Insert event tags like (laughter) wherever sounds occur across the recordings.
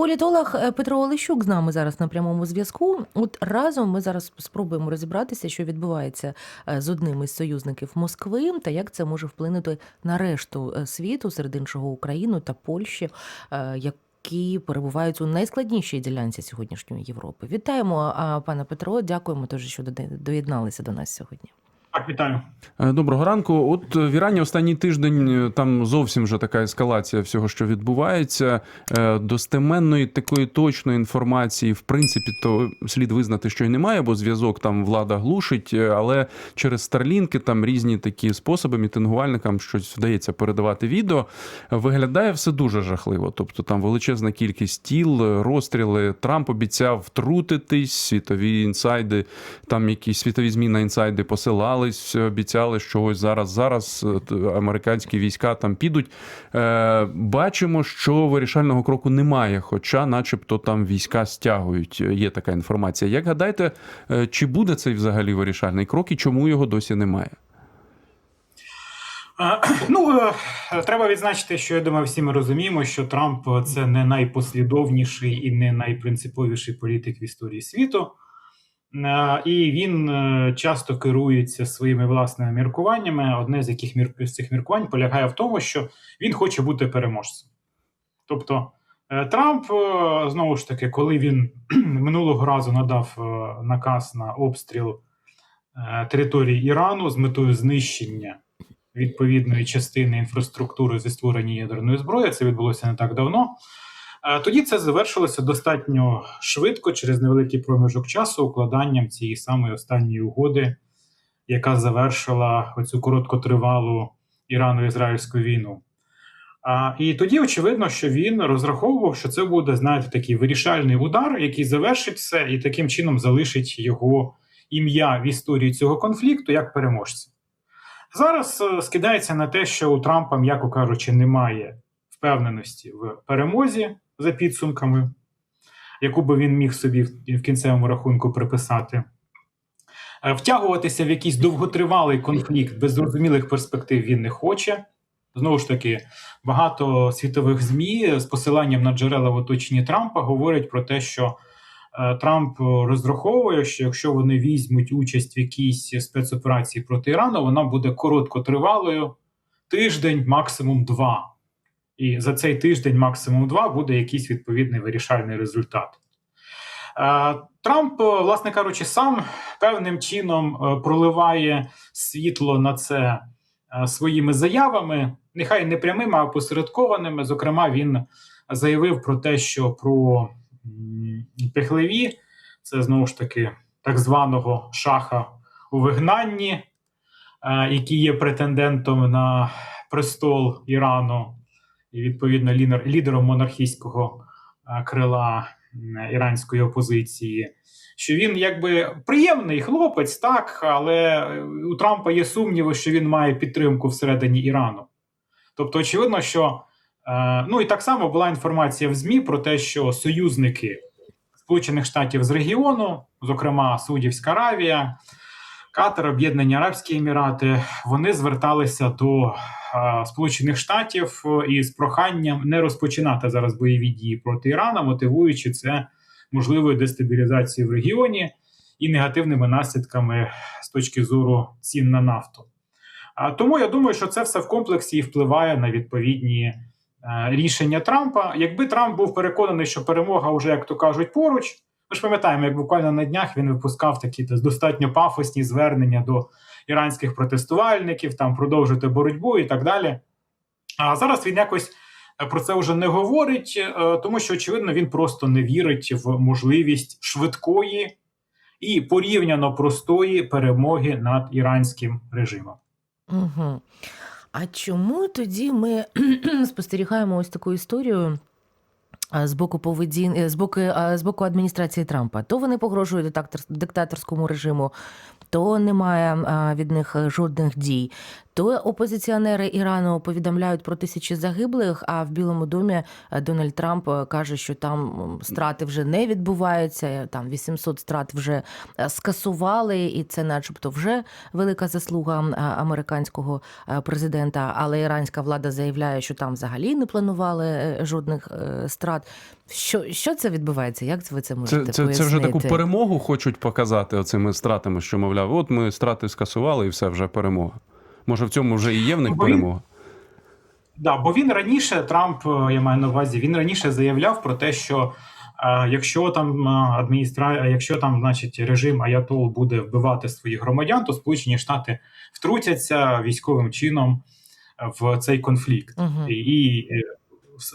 Політолог е, Петро Олещук з нами зараз на прямому зв'язку. От разом ми зараз спробуємо розібратися, що відбувається е, з одним із союзників Москви, та як це може вплинути на решту е, світу, серед іншого Україну та Польщі, які перебувають у найскладнішій ділянці сьогоднішньої Європи. Вітаємо, а, пане Петро. Дякуємо дуже, що доєдналися до нас сьогодні. Так, вітаю. Е, Доброго ранку. От е, в Ірані останній тиждень е, там зовсім вже така ескалація всього, що відбувається. Достеменної такої точної інформації, в принципі, то слід визнати, що й немає, бо зв'язок там влада глушить. Але через старлінки там різні такі способи мітингувальникам щось вдається передавати відео. Виглядає все дуже жахливо. Тобто там величезна кількість тіл, розстріли. Трамп обіцяв втрутитись, світові інсайди, там якісь світові змі на інсайди посилались, обіцяли, що ось зараз, зараз е, американські війська там підуть. Е, бачимо, що вирішального кроку немає, хоча, начебто, там війська стягують. Є така інформація. Як гадаєте, е, чи буде цей взагалі вирішальний крок і чому його досі немає? (clears throat) Ну, треба відзначити, що я думаю, всі ми розуміємо, що Трамп це не найпослідовніший і не найпринциповіший політик в історії світу. Е, І він е, часто керується своїми власними міркуваннями. Одне з яких мір... з цих міркувань полягає в тому, що він хоче бути переможцем. Тобто, е, Трамп, знову ж таки, коли він (clears throat) минулого разу надав наказ на обстріл території Ірану з метою знищення відповідної частини інфраструктури зі створення ядерної зброї. Це відбулося не так давно. Е, Тоді це завершилося достатньо швидко, через невеликий проміжок часу, укладанням цієї самої останньої угоди, яка завершила оцю короткотривалу Ірано-Ізраїльську війну. А, і тоді очевидно, що він розраховував, що це буде, знаєте, такий вирішальний удар, який завершить все, і таким чином залишить його ім'я в історії цього конфлікту як переможця. Зараз е, скидається на те, що у Трампа, м'яко кажучи, немає впевненості в перемозі за підсумками, яку би він міг собі в кінцевому рахунку приписати. Е, Втягуватися в якийсь довготривалий конфлікт без зрозумілих перспектив він не хоче. Знову ж таки, багато світових ЗМІ з посиланням на джерела в оточенні Трампа говорять про те, що е, Трамп розраховує, що якщо вони візьмуть участь в якійсь спецоперації проти Ірану, вона буде короткотривалою тиждень, максимум два. І за цей тиждень, максимум два, буде якийсь відповідний вирішальний результат. Е, Трамп, е, власне кажучи, сам певним чином е, проливає світло на це своїми заявами, нехай не прямими, а посередкованими. Зокрема, він заявив про те, що про м, Пехлеві, це знову ж таки так званого шаха у вигнанні, який є претендентом на престол Ірану відповідно лінер- лідером монархійського е, крила іранської опозиції. Що він якби приємний хлопець, так, але е, у Трампа є сумніви, що він має підтримку всередині Ірану. Тобто, очевидно, що е, ну і так само була інформація в ЗМІ про те, що союзники Сполучених Штатів з регіону, зокрема Саудівська Аравія, Катар, Об'єднані Арабські Емірати, вони зверталися до Сполучених Штатів е, із проханням не розпочинати зараз бойові дії проти Ірана, мотивуючи це можливою дестабілізацією в регіоні і негативними наслідками з точки зору цін на нафту. Тому я думаю, що це все в комплексі і впливає на відповідні е, рішення Трампа. Якби Трамп був переконаний, що перемога вже, як то кажуть, поруч. Ми ж пам'ятаємо, як буквально на днях він випускав такі достатньо пафосні звернення до іранських протестувальників, там продовжити боротьбу і так далі. А зараз він якось е, про це вже не говорить, е, тому що, очевидно, він просто не вірить в можливість швидкої і порівняно простої перемоги над іранським режимом. Угу. А чому тоді ми (clears throat) спостерігаємо ось таку історію? З боку поведін... е, з боку, з боку адміністрації Трампа. То вони погрожують диктатор... диктаторському режиму, то немає від них жодних дій. То опозиціонери Ірану повідомляють про тисячі загиблих. А в Білому домі е, Дональд Трамп е, каже, що там страти вже не відбуваються. е, Там 800 страт вже скасували, і це, начебто, вже велика заслуга американського президента. Але іранська влада заявляє, що там взагалі не планували жодних страт. Що, що це відбувається? Як ви це можете Це, це, це вже таку перемогу хочуть показати оцими стратами, що мовляв, от ми страти скасували, і все вже перемога. Може, в цьому вже і є в них Бо він- Да, бо він раніше, Трамп, е, я маю на увазі, він раніше заявляв про те, що е, якщо там е, адміністра... якщо там, значить, режим Аятол буде вбивати своїх громадян, то Сполучені Штати втрутяться військовим чином е, в цей конфлікт. Мгм. І, і е,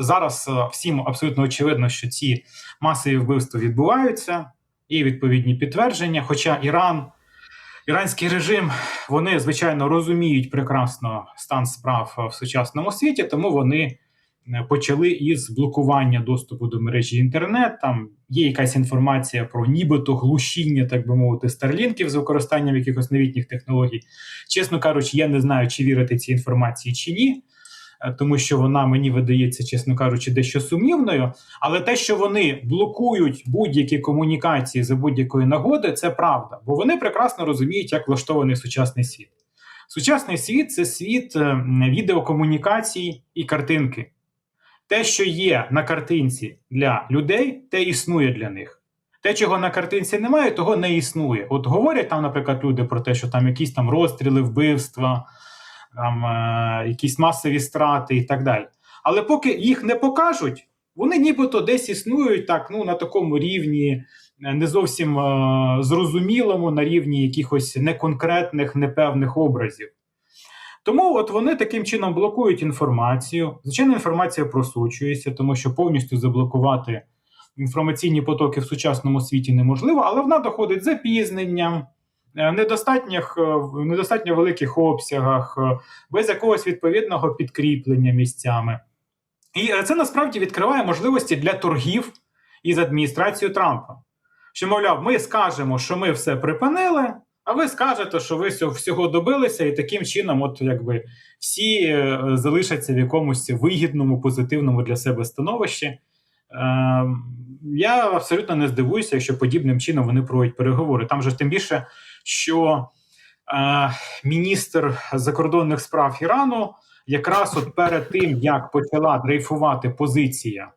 зараз всім абсолютно очевидно, що ці масові вбивства відбуваються, і відповідні підтвердження. Хоча Іран, іранський режим, вони звичайно розуміють прекрасно стан справ в сучасному світі, тому вони е, почали із блокування доступу до мережі інтернет. Там є якась інформація про нібито глушіння, так би мовити, старлінків з використанням якихось новітніх технологій. Чесно кажучи, я не знаю, чи вірити цій інформації чи ні. Е, Тому що вона мені видається, чесно кажучи, дещо сумнівною. Але те, що вони блокують будь-які комунікації за будь-якої нагоди, це правда, бо вони прекрасно розуміють, як влаштований сучасний світ. Сучасний світ це світ е, відеокомунікацій і картинки. Те, що є на картинці для людей, те існує для них. Те, чого на картинці немає, того не існує. От говорять там, наприклад, люди про те, що там якісь там розстріли, вбивства, там е, якісь масові страти і так далі. Але поки їх не покажуть, вони нібито десь існують так, ну на такому рівні, е, не зовсім е, зрозумілому, на рівні якихось неконкретних, непевних образів. Тому от вони таким чином блокують інформацію. Звичайно, інформація просочується, тому що повністю заблокувати інформаційні потоки в сучасному світі неможливо, але вона доходить з запізненням, недостатніх, е, в недостатньо великих обсягах, е, без якогось відповідного підкріплення місцями. І е, це насправді відкриває можливості для торгів із адміністрацією Трампа. Що, мовляв, ми скажемо, що ми все припинили, а ви скажете, що ви всього- добилися, і таким чином, от якби всі е, залишаться в якомусь вигідному, позитивному для себе становищі. Е, я абсолютно не здивуюся, якщо подібним чином вони проводять переговори. Там же тим більше, що е, міністр закордонних справ Ірану якраз от перед тим, як почала дрейфувати позиція,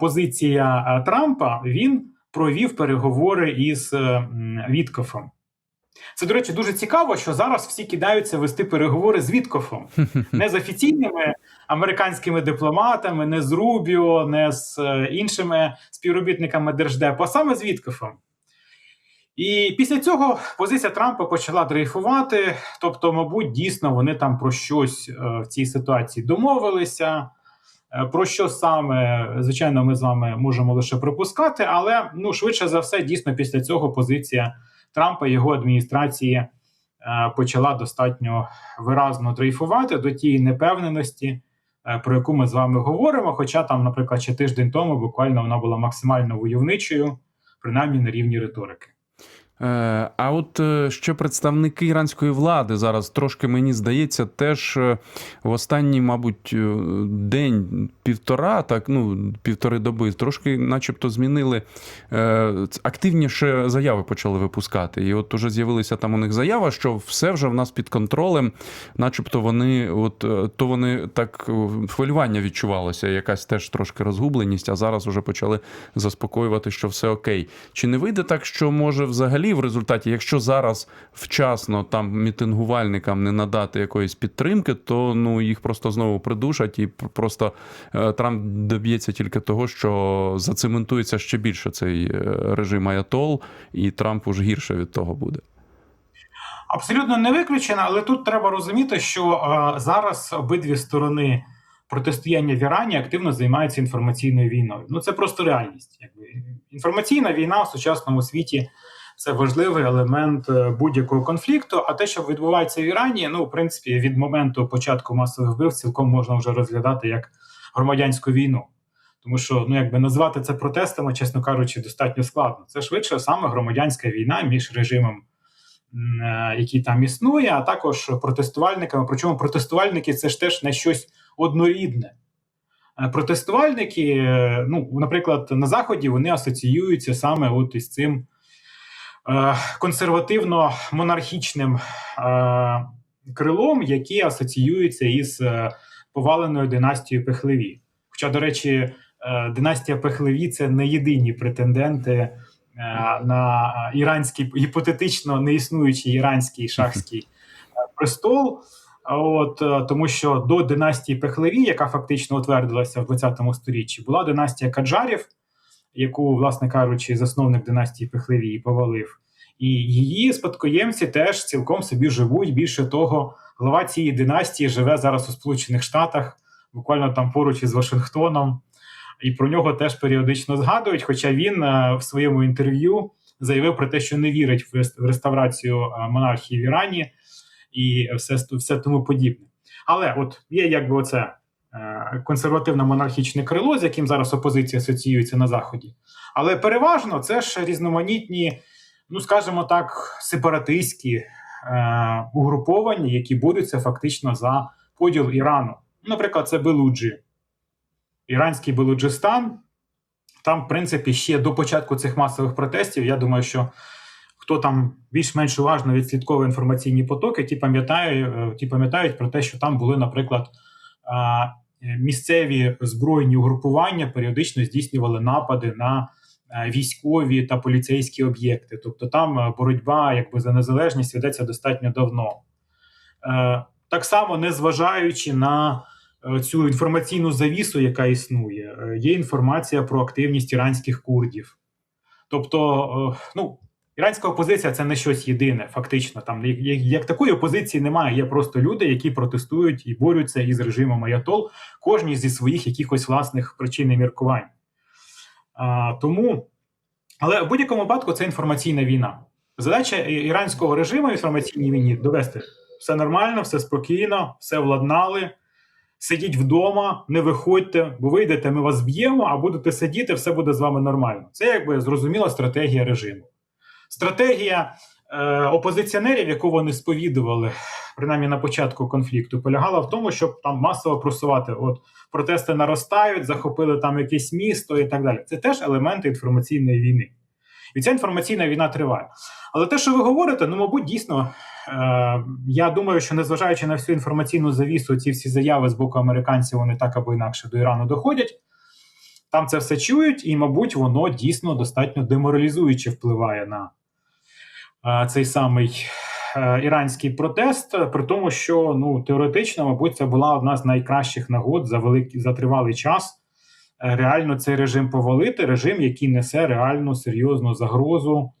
позиція е, Трампа, він провів переговори із е, Віткофом. Це, до речі, дуже цікаво, що зараз всі кидаються вести переговори з Віткофом. (laughs) Не з офіційними американськими дипломатами, не з Рубіо, не з е, іншими співробітниками Держдепу, а саме з Віткофом. І після цього позиція Трампа почала дрейфувати. Тобто, мабуть, дійсно вони там про щось е, в цій ситуації домовилися. Е, Про що саме, звичайно, ми з вами можемо лише припускати, але ну швидше за все, дійсно, після цього позиція Трампа і його адміністрації е, почала достатньо виразно дрейфувати до тієї непевненості, про яку ми з вами говоримо. Хоча там, наприклад, ще тиждень тому буквально вона була максимально войовничою, принаймні на рівні риторики. Е, А от е, ще представники іранської влади зараз трошки мені здається, теж е, в останній, мабуть, е, день півтора, так ну півтори доби, трошки, начебто, змінили активніше заяви почали випускати. І от уже з'явилася там у них заява, що все вже в нас під контролем, начебто вони, от то вони так хвилювання відчувалося, якась теж трошки розгубленість, а зараз уже почали заспокоювати, що все окей. Чи не вийде так, що може взагалі в результаті, якщо зараз вчасно там мітингувальникам не надати якоїсь підтримки, то ну їх просто знову придушать, і просто е, Трамп доб'ється тільки того, що зацементується ще більше цей е, режим Аятол, і Трамп уж гірше від того буде. Абсолютно не виключено, але тут треба розуміти, що е, зараз обидві сторони протистояння в Ірані активно займаються інформаційною війною. Ну це просто реальність. Якби інформаційна війна в сучасному світі це важливий елемент е, будь-якого конфлікту. А те, що відбувається в Ірані, ну в принципі, від моменту початку масових вбивств цілком можна вже розглядати як громадянську війну. Тому що ну якби назвати це протестами, чесно кажучи, достатньо складно. Це швидше саме громадянська війна між режимом е, який там існує, а також протестувальниками. Причому протестувальники це ж теж не щось однорідне. Е, Протестувальники, ну, наприклад, на Заході вони асоціюються саме от із цим консервативно-монархічним е, крилом, які асоціюються із е, поваленою династією Пехлеві. Хоча, до речі, е, династія Пехлеві це не єдині претенденти е, на іранський гіпотетично неіснуючий іранський шахський е, престол. От е, тому, що до династії Пехлеві, яка фактично утвердилася в 20 сторіччі, була династія Каджарів, яку, власне кажучи, засновник династії Пехлеві повалив. І її спадкоємці теж цілком собі живуть. Більше того, глава цієї династії живе зараз у Сполучених Штатах, буквально там поруч із Вашингтоном, і про нього теж періодично згадують. Хоча він е, в своєму інтерв'ю заявив про те, що не вірить в реставрацію е, монархії в Ірані і все, все тому подібне. Але от є якби оце е, консервативно-монархічне крило, з яким зараз опозиція асоціюється на Заході. Але переважно це ж різноманітні, ну скажімо так, сепаратистські е, угруповання, які борються фактично за поділ Ірану. Наприклад, це Белуджі, іранський Белуджистан. Там, в принципі, ще до початку цих масових протестів, я думаю, що хто там більш-менш уважно відслідковує інформаційні потоки, ті пам'ятають, е, ті пам'ятають про те, що там були, наприклад, місцеві збройні угрупування періодично здійснювали напади на е, військові та поліцейські об'єкти. Тобто там е, боротьба якби за незалежність ведеться достатньо давно. Е, Так само, незважаючи на е, цю інформаційну завісу, яка існує, е, є інформація про активність іранських курдів. Тобто, е, ну, іранська опозиція це не щось єдине, фактично. Там як, такої опозиції немає. Є просто люди, які протестують і борються із режимом Аятол, кожні зі своїх якихось власних причин і міркувань. А, тому, але в будь-якому випадку це інформаційна війна. Задача іранського режиму в інформаційній війні довести все нормально, все спокійно, все владнали. Сидіть вдома, не виходьте, бо вийдете, ми вас б'ємо, а будете сидіти, все буде з вами нормально. Це якби зрозуміла стратегія режиму. Стратегія е, опозиціонерів, яку вони сповідували, принаймні на початку конфлікту, полягала в тому, щоб там масово просувати. От протести наростають, захопили там якесь місто і так далі. Це теж елементи інформаційної війни. І ця інформаційна війна триває. Але те, що ви говорите, ну, мабуть, дійсно, е, я думаю, що незважаючи на всю інформаційну завісу, ці всі заяви з боку американців, вони так або інакше до Ірану доходять. Там це все чують, і, мабуть, воно дійсно достатньо деморалізуюче впливає на цей самий е, іранський протест, при тому, що ну, теоретично, мабуть, це була одна з найкращих нагод за великий за тривалий час е, реально цей режим повалити, режим, який несе реальну серйозну загрозу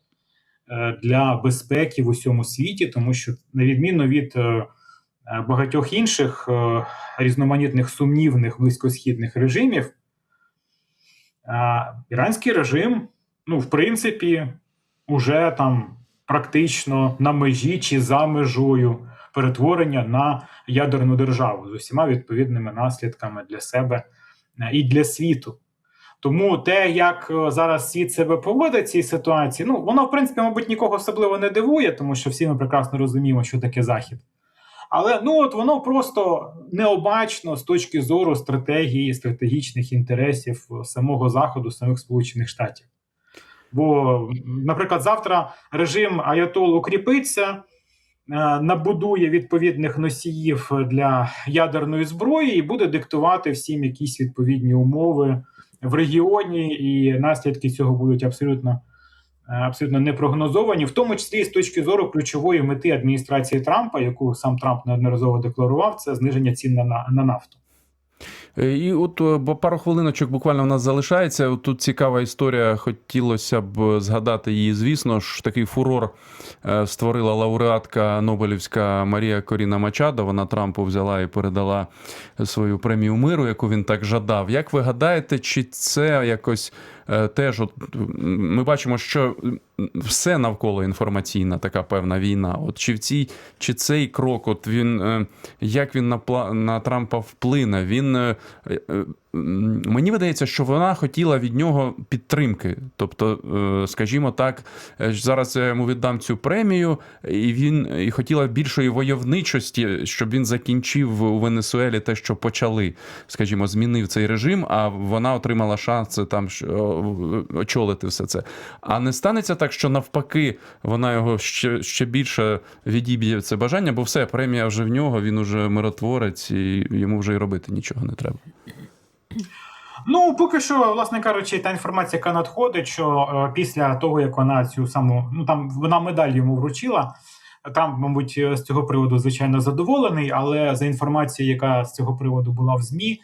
е, для безпеки в усьому світі, тому що, на відміну від багатьох інших різноманітних сумнівних близькосхідних режимів, іранський режим, ну, в принципі, уже там практично на межі чи за межою перетворення на ядерну державу з усіма відповідними наслідками для себе е, і для світу. Тому те, як е, зараз світ себе поводить в цій ситуації, ну воно, в принципі, мабуть, нікого особливо не дивує, тому що всі ми прекрасно розуміємо, що таке захід. Але ну от воно просто необачно з точки зору стратегії, стратегічних інтересів самого заходу, самих Сполучених Штатів. Бо, наприклад, завтра режим Аятол укріпиться, е, набудує відповідних носіїв для ядерної зброї і буде диктувати всім якісь відповідні умови в регіоні, і наслідки цього будуть абсолютно, е, абсолютно непрогнозовані, в тому числі з точки зору ключової мети адміністрації Трампа, яку сам Трамп неодноразово декларував, це зниження цін на, на нафту. Е, І от е, бо пару хвилиночок буквально в нас залишається. Тут цікава історія. Хотілося б згадати її. Звісно ж, такий фурор е, створила лауреатка Нобелівська Марія Коріна Мачадо. Вона Трампу взяла і передала свою премію миру, яку він так жадав. Як ви гадаєте, чи це якось теж от ми бачимо, що все навколо інформаційна така певна війна. От чи в цій чи цей крок, от він е, як він на на Трампа вплине? Він е, е, мені видається, що вона хотіла від нього підтримки. Тобто, е, скажімо так, е, зараз я йому віддам цю премію, і він і хотіла більшої войовничості, щоб він закінчив у Венесуелі те, що почали, скажімо, змінив цей режим, а вона отримала шанс там очолити все це. А не станеться так, що навпаки вона його ще, ще більше відіб'є це бажання, бо все, премія вже в нього, він уже миротворець, і йому вже й робити нічого не треба. Ну, поки що, власне кажучи, та інформація, яка надходить, що е, після того, як вона цю саму, ну там вона медаль йому вручила. Там, мабуть, е, з цього приводу звичайно задоволений, але за інформацією, яка з цього приводу була в ЗМІ,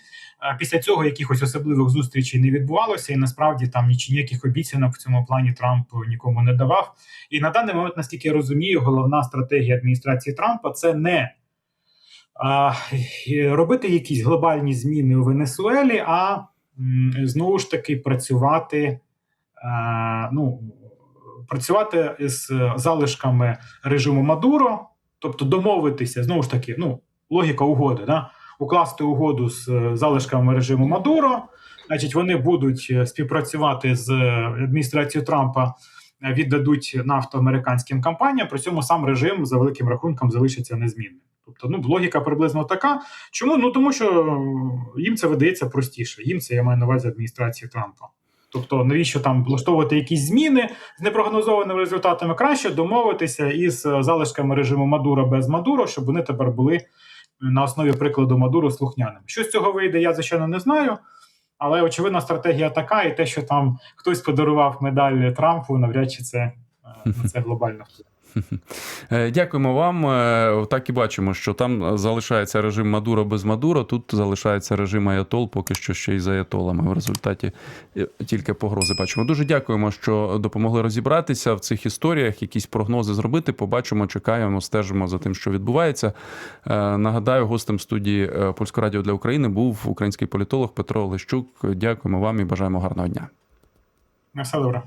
е, після цього якихось особливих зустрічей не відбувалося, і насправді там ніч- ніяких обіцянок в цьому плані Трамп нікому не давав. І на даний момент, наскільки я розумію, головна стратегія адміністрації Трампа це не робити якісь глобальні зміни у Венесуелі, а знову ж таки працювати, ну, працювати з залишками режиму Мадуро, тобто домовитися, знову ж таки, ну, логіка угоди, да? укласти угоду з залишками режиму Мадуро. Значить, вони будуть е, співпрацювати з адміністрацією Трампа, віддадуть нафту американським компаніям, при цьому сам режим за великим рахунком залишиться незмінним. Тобто, ну, логіка приблизно така. Чому? Ну тому що е, їм це видається простіше. Їм це я маю на увазі адміністрації Трампа. Тобто, навіщо там влаштовувати якісь зміни з непрогнозованими результатами? Краще домовитися із е, залишками режиму Мадуро без Мадуро, щоб вони тепер були на основі прикладу Мадуро слухняними. Що з цього вийде, я звичайно не знаю. Але очевидно, стратегія така, і те, що там хтось подарував медаль Трампу, навряд чи це е, на це глобально впливає. Е, Дякуємо вам. Е, Так і бачимо, що там залишається режим Мадуро без Мадуро, тут залишається режим Аятол, поки що ще й з Аятолами. В результаті е, тільки погрози бачимо. Дуже дякуємо, що допомогли розібратися в цих історіях, якісь прогнози зробити. Побачимо, чекаємо, стежимо за тим, що відбувається. Нагадаю, гостем студії Польського радіо для України був український політолог Петро Лещук. Дякуємо вам і бажаємо гарного дня. На все добре.